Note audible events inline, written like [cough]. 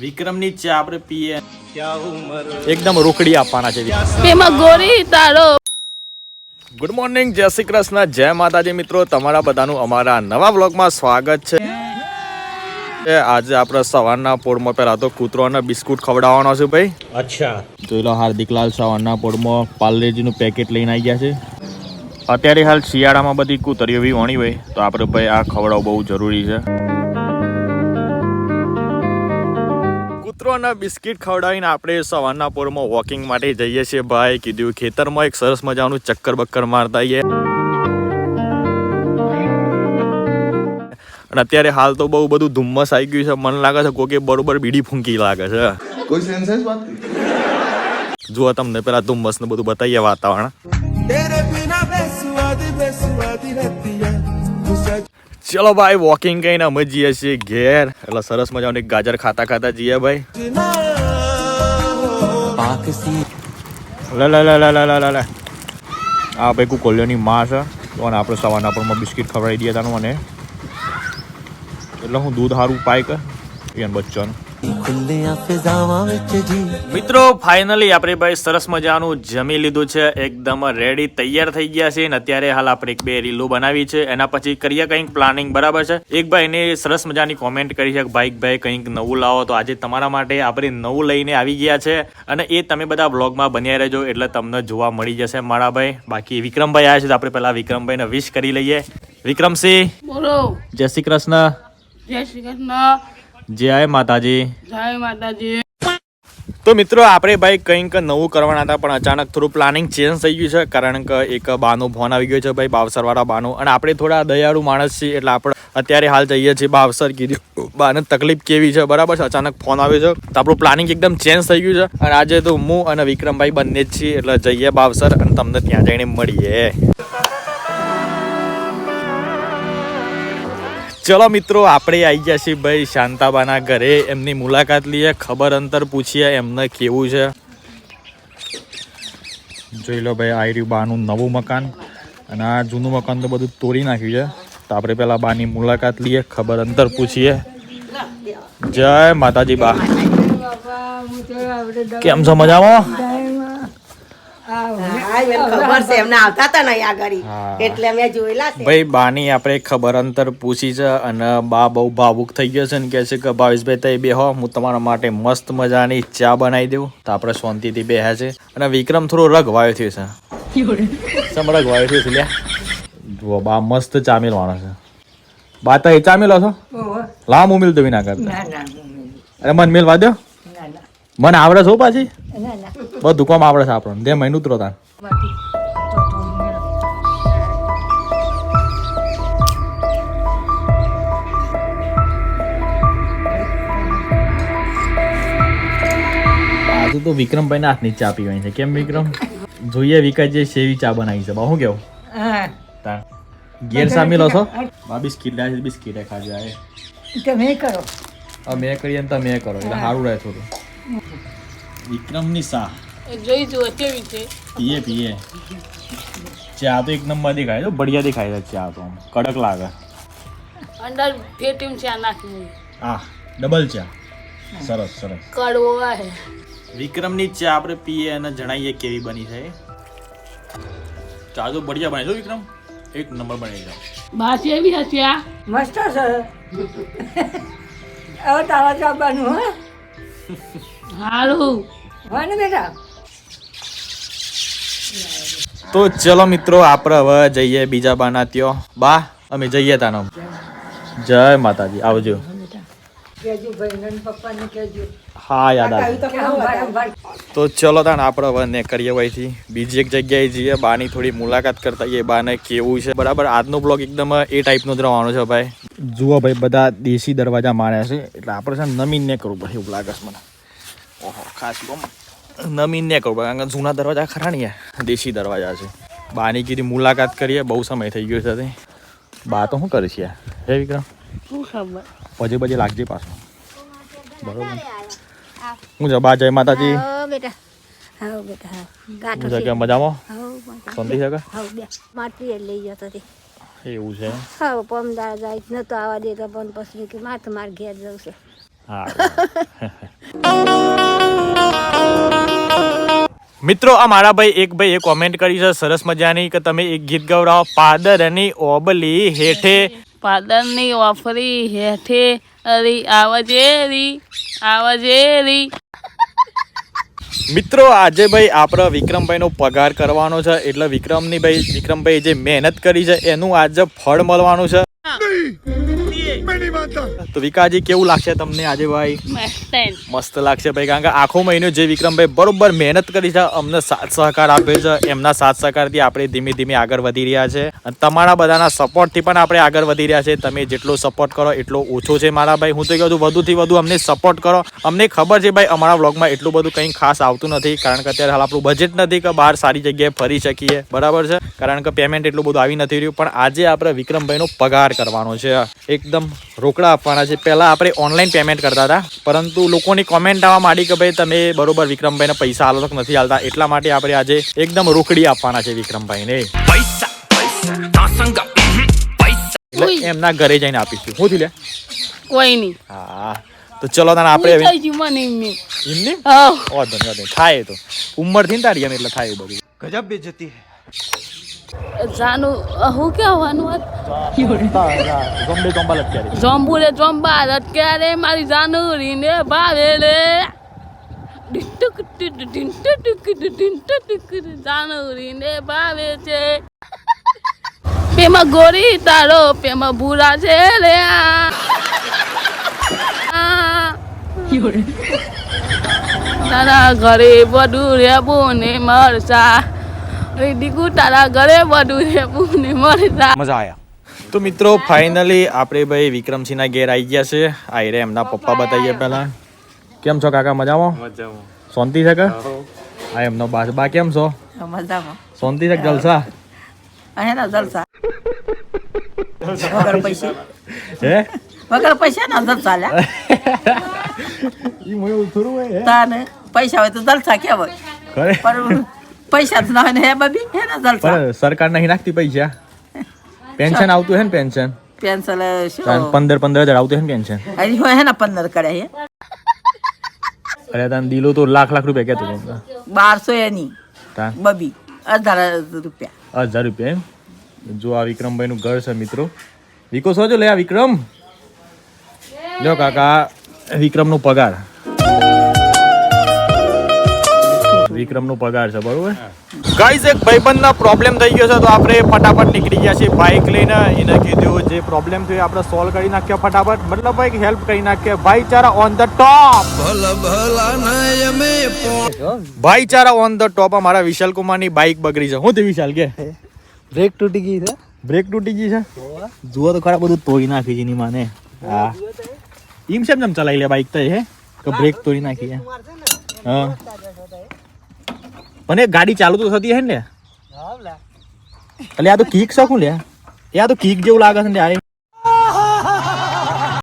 વિક્રમની ચા આપણે પીએ. એકદમ રોકડી આપવાના છે એમાં ગોરી તારો ગુડ મોર્નિંગ જય શ્રી કૃષ્ણ જય માતાજી મિત્રો તમારા બધાનું અમારા નવા વ્લોગમાં સ્વાગત છે. એ આજે આપણે સવારના પોળમાં પહેલા તો કૂતરોને બિસ્કુટ ખવડાવવાનો છે ભાઈ. અચ્છા. જોઈ લો હાર્દિકલાલ સવારના પોળમાં પાર્લેજીનું પેકેટ લઈને આવી ગયા છે. અત્યારે હાલ શિયાળામાં બધી કૂતરીઓ બી વણી હોય તો આપણે ભાઈ આ ખવડાવવું બહુ જરૂરી છે. કૂતરોને બિસ્કિટ ખવડાવીને આપણે સવારના પોરમાં વોકિંગ માટે જઈએ છીએ. ભાઈ કીધું ખેતરમાં એક સરસ મજાનું ચક્કર બક્કર મારતા આવીએ અને અત્યારે હાલ તો બહુ બધું ધુમ્મસ આવી ગયું છે. મને લાગે છે કોકે બરોબર બીડી ફૂંકી લાગે છે. કોઈ સેન્સેસ વાત જુઓ તમને પેલા ધુમ્મસ ને બધું બતાવીએ વાતાવરણ. ચલો ભાઈ વોકિંગ કહીને અમે જઈએ છીએ ઘેર. એટલે સરસ મજાની ગાજર ખાતા ખાતા જઈએ ભાઈ. લે લે લે લે લે લે આ ભાઈ કોલ્યોની માં છે. તો અને આપણે સવારના પણ બિસ્કિટ ખવડાવી દઈએ તાનું અને એટલે હું દૂધ સારું પાય કે એન બચ્ચાનું. મિત્રો ફાઇનલી આપણે ભાઈ સરસ મજાનું જમી લીધું છે. એકદમ રેડી તૈયાર થઈ ગયા છે અને અત્યારે હાલ આપણે એક બે રીલો બનાવી છે. એના પછી કરીએ કંઈક પ્લાનિંગ બરાબર છે? એક ભાઈ એને સરસ મજાની કોમેન્ટ કરી છે ભાઈ ભાઈ કંઈક નવું લાવો તો આજે તમારા માટે આપણે નવું લઈને આવી ગયા છે. અને એ તમે બધા બ્લોગમાં બન્યા રહેજો એટલે તમને જોવા મળી જશે મારા ભાઈ. બાકી વિક્રમભાઈ આવ્યા છે તો આપણે પહેલા વિક્રમભાઈને વિશ કરી લઈએ. વિક્રમસિંહ. બોલો. જય શ્રી કૃષ્ણ. જય શ્રી કૃષ્ણ. જય માતાજી. જય માતાજી. તો મિત્રો આપણે ભાઈ કંઈક નવું કરવાના હતા પણ અચાનક થોડું પ્લાનિંગ ચેન્જ થઈ ગયું છે કારણ કે એક બાનો ફોન આવી ગયો છે ભાઈ બાવસરવાળા બાનો. અને આપણે થોડા દયાળુ માણસ છીએ એટલે આપણે અત્યારે હાલ જઈએ છીએ બાવસર કીધું બાને તકલીફ કેવી છે બરાબર છે? અચાનક ફોન આવ્યો છે. તો આપણું પ્લાનિંગ એકદમ ચેન્જ થઈ ગયું છે. અને આજે તો હું અને વિક્રમભાઈ બંને જ છીએ એટલે જઈએ બાવસર અને તમને ત્યાં જઈને મળીએ. ચલો મિત્રો, આપણે આવી ગયા છીએ ભાઈ શાંતાબાના ઘરે. એમની મુલાકાત લઈએ, ખબર અંતર પૂછીએ એમને કેવું છે. જોઈ લો ભાઈ આવી રહ્યું બાનું નવું મકાન. અને આ જૂનું મકાન તો બધું તોડી નાખ્યું છે. તો આપણે પેલા બાની મુલાકાત લઈએ, ખબર અંતર પૂછીએ. જય માતાજી બા. કેમ છો મજામાં? ખબર છે એમને આવતા હતા ને અહીંયા આગળ એટલે અમે જોયેલા છે. ભાઈ બાની આપણે ખબર અંતર પૂછી છે અને બા બહુ ભાવુક થઈ ગયો છે ને કહે છે કે ભાવેશભાઈ તઈ બેહો હું તમારા માટે મસ્ત મજાની ચા બનાવી દઉં. તો આપણે શાંતિથી બેહ્યા છે. અને વિક્રમ થોડો રગવાયો થયો છે. સમ રગવાયો થયો છે લે જુઓ બા મસ્ત ચા મેલવાનો છે. બા તો ચા મેલો છો? લાવ હું મિલ ના કરતા અરે મન મેલવા દો. મને આવડે છો પાછી? બધું કોમ આવડે છે આપણને. જે મહિનું ઉતરો તાર આજે તો વિક્રમભાઈ ના હાથની ચા પીવાની છે. કેમ વિક્રમ? જોઈએ વિકાસજી સેવી ચા બનાવી છે. બા શું કેવું? તાર ગેર સામેલો છો? બા બિસ્કીટ લાવી બિસ્કીટ ખાજો આ તમે કરો. અમે કરીએ ને તમે કરો. એટલે સારું રહે થોડું. વિક્રમની સા જોઈ જુઓ કેવી છે. પીએ પીએ. ચા તો એક નંબર દેખાય તો બઢિયા દેખાય છે ચા તો આમ. કડક લાગે. અંદર ફેટીમ ચા નાખી આ ડબલ ચા. સરસ સરસ. કડવો આવે વિક્રમની ચા આપણે પીએ અને જણાવીએ કેવી બની છે. ચા તો બઢિયા બને છે વિક્રમ. એક નંબર બની છે. બાસી એવી હશે આ? મસ્ત છે. હવે તારા જવાનું હે. ને બેટા. તો ચલો મિત્રો આપણે હવે જઈએ બીજા બાના ત્યો. બા અમે જઈએ તાનો. જય માતાજી. આવજો કહેજો ભાઈને ને પપ્પાને કહેજો હા યાદ આવે તો ચલો તાણ આપણે હવે ને કરીએ વહીથી. બીજી એક જગ્યાએ જઈએ બાની થોડી મુલાકાત કરતા એ બાને કેવું છે? બરાબર આજનો બ્લોગ એકદમ એ ટાઈપનો જ રહેવાનો છે ભાઈ. જુઓ ભાઈ બધા દેશી દરવાજા માર્યા છે. એટલે આપણે છે ને નમીન ને કરવું પડે એવું લાગે છે મને. ઓહો ખાસ નમીન ને કરવું પડે કારણ કે જૂના દરવાજા ખરા ને દેશી દરવાજા છે. બાની કીધી મુલાકાત કરીએ બહુ સમય થઈ ગયો છે તે બા તો શું કરે છે યાર? હે વિક્રમ? શું ખબર? પજે બજે લાગજે પાછો. બરોબર હું છે બા જય માતાજી. બેટા. બેટા ગાંઠો મજામાં? આવો બેટા. શાંતિ છે બે. માટી લઈ જતો હતી. એવું છે હા પમદાર જાય. નતો આવવા દેતો પણ પછી કે માર માર ઘેર જવું છે. હા [laughs] મિત્રો આ મારા ભાઈ એક ભાઈ એ કોમેન્ટ કરી છે સરસ મજાની કે તમે એક ગીત ગવડાવો પાદરની ઓબલી હેઠે પાદરની વાફરી હેઠે અરી આવજેરી આવજેરી મિત્રો, આજે ભાઈ આપણે વિક્રમભાઈનો પગાર કરવાનો છે. એટલે વિક્રમની ભાઈ, વિક્રમભાઈ જે મહેનત કરી છે, એનું આજે ફળ મળવાનું છે. તો વિકાજી કેવું લાગશે તમને આજે ભાઈ? મસ્ત લાગશે ભાઈ કારણ કે આખો મહિનો જે વિક્રમભાઈ બરોબર મહેનત કરી છે અમને સાથ સહકાર આપે છે એમના સાથ સહકારથી આપણે ધીમે ધીમે આગળ વધી રહ્યા છે. અને તમારા બધાના સપોર્ટથી પણ આપણે આગળ વધી રહ્યા છે. તમે જેટલો સપોર્ટ કરો એટલો ઓછો છે મારા ભાઈ. હું તો કહું છું વધુથી વધુ અમને સપોર્ટ કરો. અમને ખબર છે ભાઈ અમારા વ્લોગમાં એટલું બધું કંઈ ખાસ આવતું નથી કારણ કે અત્યારે હાલ આપણું બજેટ નથી કે બહાર સારી જગ્યાએ ફરી શકીએ. બરાબર છે? કારણ કે પેમેન્ટ એટલું બધું આવી નથી રહ્યું પણ આજે આપણે વિક્રમભાઈનો પગાર કરવાનો છે. એકદમ રોકડા આપવાના કરવાના છે. પહેલાં આપણે ઓનલાઈન પેમેન્ટ કરતા હતા. પરંતુ લોકોની કોમેન્ટ આવવા માંડી કે ભાઈ તમે બરોબર વિક્રમભાઈને પૈસા આલો તો નથી હાલતા એટલા માટે આપણે આજે એકદમ રોકડી આપવાના છે વિક્રમભાઈને. એમના ઘરે જઈને આપીશું. હું લે. કોઈ નહીં. હા. તો ચલો તને આપણે હવે એમની. હા. ઓધન ઓધન થાય તો. ઉંમરથી તારી એમ એટલે થાય બધું. ગજબ બેજતી હે. જાનું હું કહેવાનું હતું ગમે ગંબાલ અત્યારે. મારી જાનુરી ને ભાવે રે ડિંટુક ટિટ ડિંટુ ટુક ડિંટુ ટુક જાનુરી ને ભાવે છે. પેમાં ગોરી તારો પેમાં ભૂરા છે રે. તારા ઘરે બધું રેબું ને મરસા. દીકુ તારા ઘરે બધું રેબું ને મજા આયા. તો મિત્રો ફાઇનલી આપણે ભાઈ વિક્રમસિંહના ઘેર આવી ગયા છે. આ રે એમના પપ્પા બતાવીએ પહેલા. કેમ છો કાકા મજામાં? શાંતિ છે કે? આ એમનો બાસ બા કેમ છો? મજામાં. શાંતિ છે કે જલસા? અહીંયા જલસા. વગર પૈસા. હે? વગર પૈસા ના જલસા લ્યા. ઈ મોય ઉતરું હે? તાને પૈસા હોય તો જલસા કહેવાય. ખરે? પણ પૈસા ના હોય ને હે બબી? હે ના જલસા સરકાર નહીં નાખતી પૈસા. પેન્શન આવતું હે ને પેન્શન પેન્શન શું? પંદર પંદર હજાર આવતું હે ને પેન્શન હજી હોય હે ને પંદર કરે હે. અરે તને દિલો તો લાખ લાખ રૂપિયા કેતો હતો બારસો એની. તા બબી હજાર રૂપિયા. હજાર રૂપિયા એમ? જો આ વિક્રમભાઈ નું ઘર છે મિત્રો. વિકો સોજો લે આ વિક્રમ. લ્યો કાકા વિક્રમ નો પગાર. વિક્રમનો પગાર છે બરોબર? ગાઈઝ એક ભાઈબંધના પ્રોબ્લેમ થઈ ગયો છે તો આપણે ફટાફટ નીકળી ગયા છીએ બાઇક લઈને. એને કીધું જે પ્રોબ્લેમ થયો આપણે સોલ્વ કરી નાખ્યો ફટાફટ. મતલબ ભાઈ હેલ્પ કરી નાખીએ. ભાઈચારા ઓન ધ ટોપ ભાઈચારા ઓન ધ ટોપ અમારા વિશાલ કુમારની બાઇક બગડી છે. હું તે વિશાલ કે? બ્રેક તૂટી ગઈ છે. બ્રેક તૂટી ગઈ છે? જુઓ તો ખરા બધું તોડી નાખી છે એની માને. હા. એમ છે એમ ચલાવી લે બાઈક તો એ હે? કે બ્રેક તોડી નાખી છે હા. એ ગાડી ચાલુ તો થતી હે ને એટલે આ તો કીક શકું લે. એ આ તો કીક જેવું લાગે છે ને